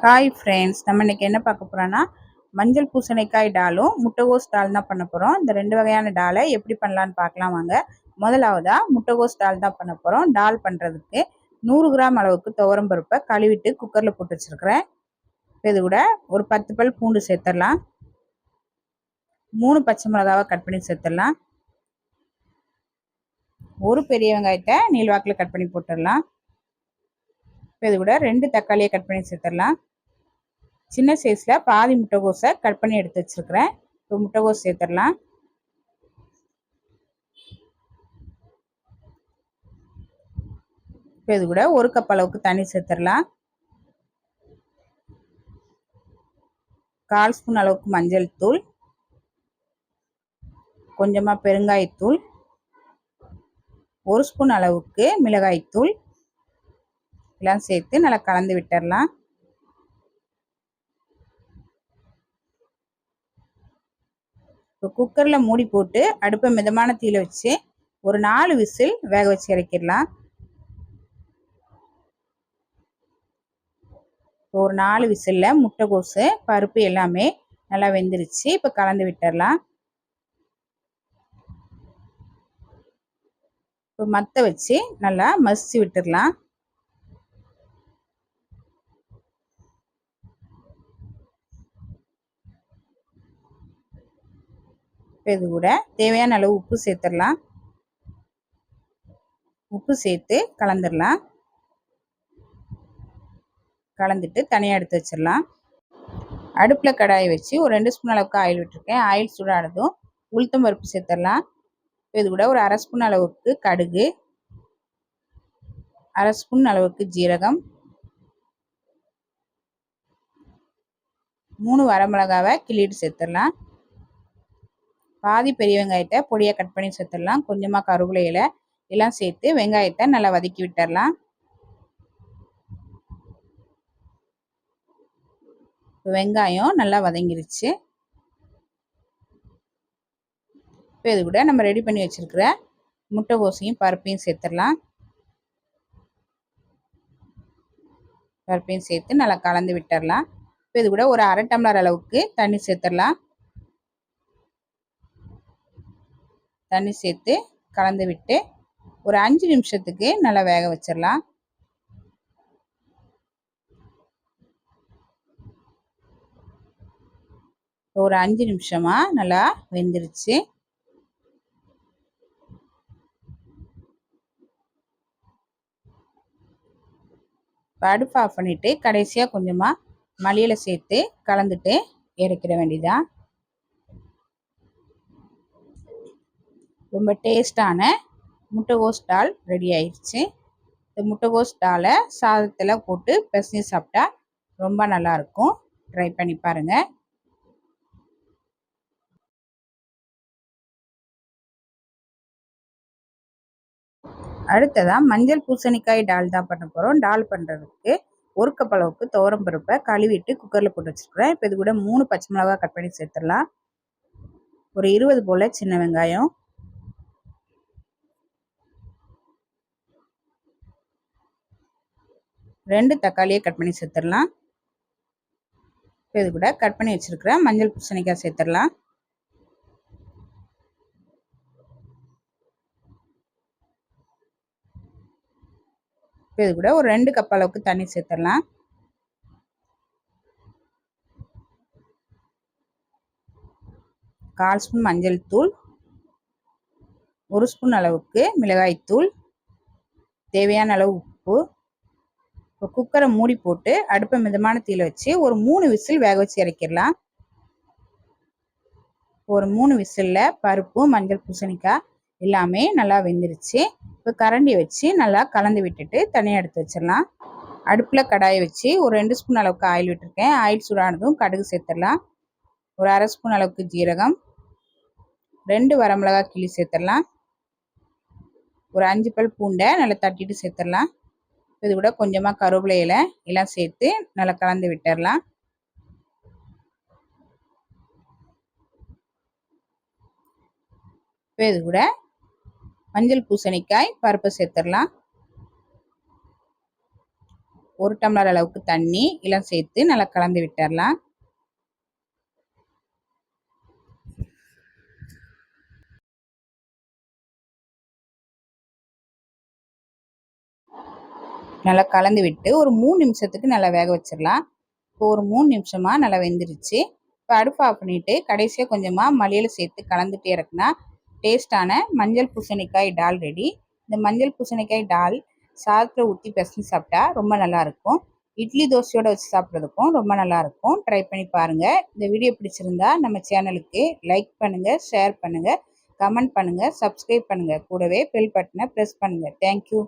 Hi friends நம்ம இன்றைக்கி என்ன பார்க்க போகிறோன்னா மஞ்சள் பூசணிக்காய் டாலும் முட்டைகோஸ் டால் தான் பண்ண போகிறோம் இந்த ரெண்டு வகையான டாலை எப்படி பண்ணலான்னு பார்க்கலாம் வாங்க. முதலாவதாக முட்டைகோஸ் டால் தான் பண்ண போகிறோம் டால் பண்ணுறதுக்கு நூறு கிராம் அளவுக்கு துவரம் பருப்பை கழுவிட்டு குக்கரில் போட்டு வச்சுருக்கிறேன். இது கூட ஒரு பத்து பல் பூண்டு சேர்த்துடலாம். மூணு பச்சை மிளகாவை கட் பண்ணி சேர்த்துடலாம். ஒரு பெரிய வெங்காயத்தை நீள்வாக்கில் கட் பண்ணி போட்டுடலாம். இப்போ இது கூட ரெண்டு தக்காளியை கட் பண்ணி சேர்த்துடலாம். சின்ன சைஸில் பாதி முட்டைகோஸை கட் பண்ணி எடுத்து வச்சுருக்கிறேன். இப்போ முட்டைகோஸ் சேர்த்துடலாம். இப்போ இது கூட ஒரு கப் அளவுக்கு தண்ணி சேர்த்துடலாம். கால் ஸ்பூன் அளவுக்கு மஞ்சள் தூள். கொஞ்சமாக பெருங்காயத்தூள். ஒரு ஸ்பூன் அளவுக்கு மிளகாய்த்தூள். எல்லாம் சேர்த்து நல்லா கலந்து விட்டுடலாம் இப்போ குக்கரில் மூடி போட்டு அடுப்பை மிதமான தீயில் வச்சு ஒரு நாலு விசில் வேக வச்சு இறக்கிடலாம். இப்போ ஒரு நாலு விசிலில் முட்டைகோசு பருப்பு எல்லாமே நல்லா வெந்துருச்சு. இப்போ கலந்து விட்டுடலாம் இப்போ மற்ற வச்சு நல்லா மசிச்சு விட்டுடலாம் இப்போ இது கூட தேவையான அளவு உப்பு சேர்த்துடலாம். உப்பு சேர்த்து கலந்துடலாம். கலந்துட்டு தனியாக எடுத்து வச்சிடலாம். அடுப்பில் கடாயை வச்சு ஒரு ரெண்டு ஸ்பூன் அளவுக்கு ஆயில் விட்டுருக்கேன். ஆயில் சூடானதும் உளுத்தம் பருப்பு சேர்த்துடலாம். இது கூட ஒரு அரை ஸ்பூன் அளவுக்கு கடுகு. அரை ஸ்பூன் அளவுக்கு ஜீரகம். மூணு வரமிளகாவை கிள்ளிட்டு சேர்த்துடலாம். பாதி பெரிய வெங்காயத்தை பொடியாக கட் பண்ணி சேர்த்துடலாம். கொஞ்சமாக கருவேலையில் எல்லாம் சேர்த்து வெங்காயத்தை நல்லா வதக்கி விட்டுடலாம். வெங்காயம் நல்லா வதங்கிருச்சு. இப்போ இது கூட நம்ம ரெடி பண்ணி வச்சுருக்கிற முட்டைகோசையும் பருப்பையும் சேர்த்துடலாம். பருப்பையும் சேர்த்து நல்லா கலந்து விட்டுடலாம். இப்போ இது கூட ஒரு அரை டம்ளர் அளவுக்கு தண்ணி சேர்த்துடலாம். தண்ணி சேர்த்து கலந்து விட்டு ஒரு அஞ்சு நிமிஷத்துக்கு நல்லா வேக வச்சிடலாம். ஒரு அஞ்சு நிமிஷமாக நல்லா வெந்துருச்சு. அடுப்பு ஆஃப் பண்ணிவிட்டு கடைசியாக கொஞ்சமாக மளியில் சேர்த்து கலந்துட்டு இறக்கிட வேண்டியதான் ரொம்ப டேஸ்டான முட்டைகோஸ் டால் ரெடி ஆயிடுச்சு. இந்த முட்டைகோஸ் டாலை சாதத்தில் போட்டு பிசைஞ்சு சாப்பிட்டா ரொம்ப நல்லாயிருக்கும் ட்ரை பண்ணி பாருங்கள் அடுத்ததாக மஞ்சள் பூசணிக்காய் டால் தான் பண்ண போகிறோம் டால் பண்ணுறதுக்கு ஒரு கப் அளவுக்கு துவரம் பருப்பை கழுவிட்டு குக்கரில் போட்டு வச்சுருக்குறேன். இப்போ இது கூட மூணு பச்சை மிளகா கட் பண்ணி சேர்த்துடலாம். ஒரு இருபது போல் சின்ன வெங்காயம். ரெண்டு தக்காளியை கட் பண்ணி சேர்த்துடலாம். இது கூட கட் பண்ணி வச்சுருக்கிற மஞ்சள் பூசணிக்காய் சேர்த்துடலாம். இது கூட ஒரு ரெண்டு கப் அளவுக்கு தண்ணி சேர்த்துடலாம். கால் ஸ்பூன் மஞ்சள் தூள் ஒரு ஸ்பூன் அளவுக்கு மிளகாய் தூள் தேவையான அளவு உப்பு இப்போ குக்கரை மூடி போட்டு அடுப்பை மிதமான தீயில் வச்சு ஒரு மூணு விசில் வேக வச்சு இறக்கிடலாம். ஒரு மூணு விசிலில் பருப்பு மஞ்சள் பூசணிக்காய் எல்லாமே நல்லா வெந்துருச்சு. இப்போ கரண்டி வச்சு நல்லா கலந்து விட்டுட்டு தனியாக எடுத்து வச்சிடலாம். அடுப்பில் கடாயை வச்சு ஒரு ரெண்டு ஸ்பூன் அளவுக்கு ஆயில் விட்டுருக்கேன். ஆயில் சூடானதும் கடுகு சேர்த்துடலாம். ஒரு அரை ஸ்பூன் அளவுக்கு ஜீரகம். ரெண்டு வரமிளகா கிளி சேர்த்துடலாம். ஒரு அஞ்சு பல் பூண்டை நல்லா தட்டிட்டு சேர்த்துடலாம். இது கூட கொஞ்சமாக கருவேப்பிலை இலை எல்லாம் சேர்த்து நல்லா கலந்து விட்டுடலாம் இப்போ இது கூட மஞ்சள் பூசணிக்காய் பருப்பு சேர்த்துடலாம். ஒரு டம்ளர் அளவுக்கு தண்ணி எல்லாம் சேர்த்து நல்லா கலந்து விட்டுடலாம் நல்லா கலந்து விட்டு ஒரு மூணு நிமிஷத்துக்கு நல்லா வேக வச்சிடலாம். இப்போ ஒரு மூணு நிமிஷமாக நல்லா வெந்துருச்சு. இப்போ அடுப்பு ஆஃப் பண்ணிவிட்டு கடைசியாக கொஞ்சமாக மளியில் சேர்த்து கலந்துட்டே இருக்குன்னா டேஸ்டான மஞ்சள் பூசணிக்காய் டால் ரெடி இந்த மஞ்சள் பூசணிக்காய் டால் சாதத்தில் ஊற்றி பிசைஞ்சு சாப்பிட்டா ரொம்ப நல்லாயிருக்கும் இட்லி தோசையோடு வச்சு சாப்பிட்றதுக்கும் ரொம்ப நல்லாயிருக்கும் ட்ரை பண்ணி பாருங்கள் இந்த வீடியோ பிடிச்சிருந்தா நம்ம சேனலுக்கு லைக் பண்ணுங்கள் ஷேர் பண்ணுங்கள் கமெண்ட் பண்ணுங்கள் சப்ஸ்கிரைப் பண்ணுங்கள் கூடவே பெல் பட்டனை ப்ரெஸ் பண்ணுங்கள் தேங்க்யூ